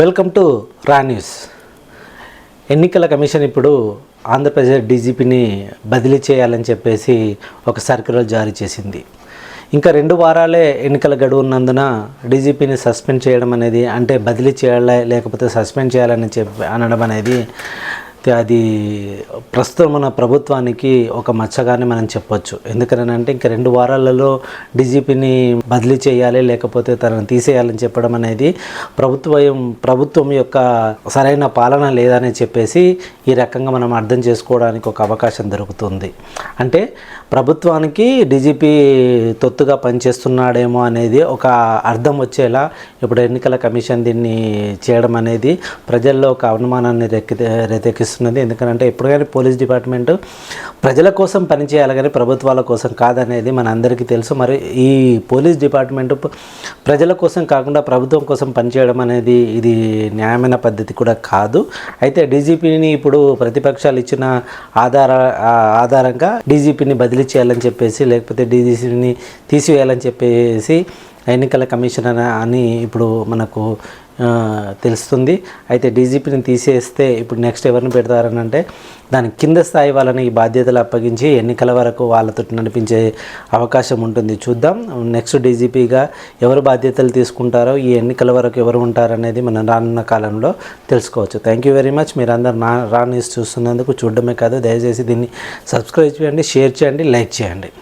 Welcome to రా news. ఎన్నికల commission ఇప్పుడు ఆంధ్రప్రదేశ్ డీజీపీని బదిలీ చేయాలని చెప్పేసి ఒక సర్క్యులర్ జారీ చేసింది. ఇంకా రెండు వారాలే ఎన్నికల గడువు ఉన్నందున డీజీపీని సస్పెండ్ చేయడం అనేది అంటే బదిలీ చేయాలి లేకపోతే సస్పెండ్ చేయాలని చెప్పి అనడం అనేది అది ప్రస్తుతం మన ప్రభుత్వానికి ఒక మచ్చగానే మనం చెప్పొచ్చు. ఎందుకనంటే ఇంక రెండు వారాలలో డీజీపీని బదిలీ చేయాలి లేకపోతే తనను తీసేయాలని చెప్పడం అనేది ప్రభుత్వం ప్రభుత్వం యొక్క సరైన పాలన లేదని చెప్పేసి ఈ రకంగా మనం అర్థం చేసుకోవడానికి ఒక అవకాశం దొరుకుతుంది. అంటే ప్రభుత్వానికి డీజీపీ తొత్తుగా పనిచేస్తున్నాడేమో అనేది ఒక అర్థం వచ్చేలా ఇప్పుడు ఎన్నికల కమిషన్ దీన్ని చేయడం అనేది ప్రజల్లో ఒక అనుమానాన్ని రెక్కి అనిపిస్తున్నది ఎందుకంటే ఎప్పుడు కానీ పోలీస్ డిపార్ట్మెంట్ ప్రజల కోసం పనిచేయాలి కానీ ప్రభుత్వాల కోసం కాదనేది మన అందరికీ తెలుసు. మరి ఈ పోలీస్ డిపార్ట్మెంట్ ప్రజల కోసం కాకుండా ప్రభుత్వం కోసం పనిచేయడం అనేది ఇది న్యాయమైన పద్ధతి కూడా కాదు. అయితే డీజీపీని ఇప్పుడు ప్రతిపక్షాలు ఇచ్చిన ఆధార ఆధారంగా డీజీపీని బదిలీ చేయాలని చెప్పేసి లేకపోతే డీజీపీని తీసివేయాలని చెప్పేసి ఎన్నికల కమిషన్ అని ఇప్పుడు మనకు తెలుస్తుంది. అయితే డీజీపీని తీసేస్తే ఇప్పుడు నెక్స్ట్ ఎవరిని పెడతారని అంటే దాని కింద స్థాయి వాళ్ళని ఈ బాధ్యతలు అప్పగించి ఎన్నికల వరకు వాళ్ళతో నడిపించే అవకాశం ఉంటుంది. చూద్దాం. నెక్స్ట్ డీజీపీగా ఎవరు బాధ్యతలు తీసుకుంటారో ఈ ఎన్నికల వరకు ఎవరు ఉంటారనేది మనం రానున్న కాలంలో తెలుసుకోవచ్చు. థ్యాంక్ యూ వెరీ మచ్ మీరందరూ నా రా న్యూస్ చూస్తున్నందుకు చూడడమే కాదు దయచేసి దీన్ని సబ్స్క్రైబ్ చేయండి షేర్ చేయండి లైక్ చేయండి.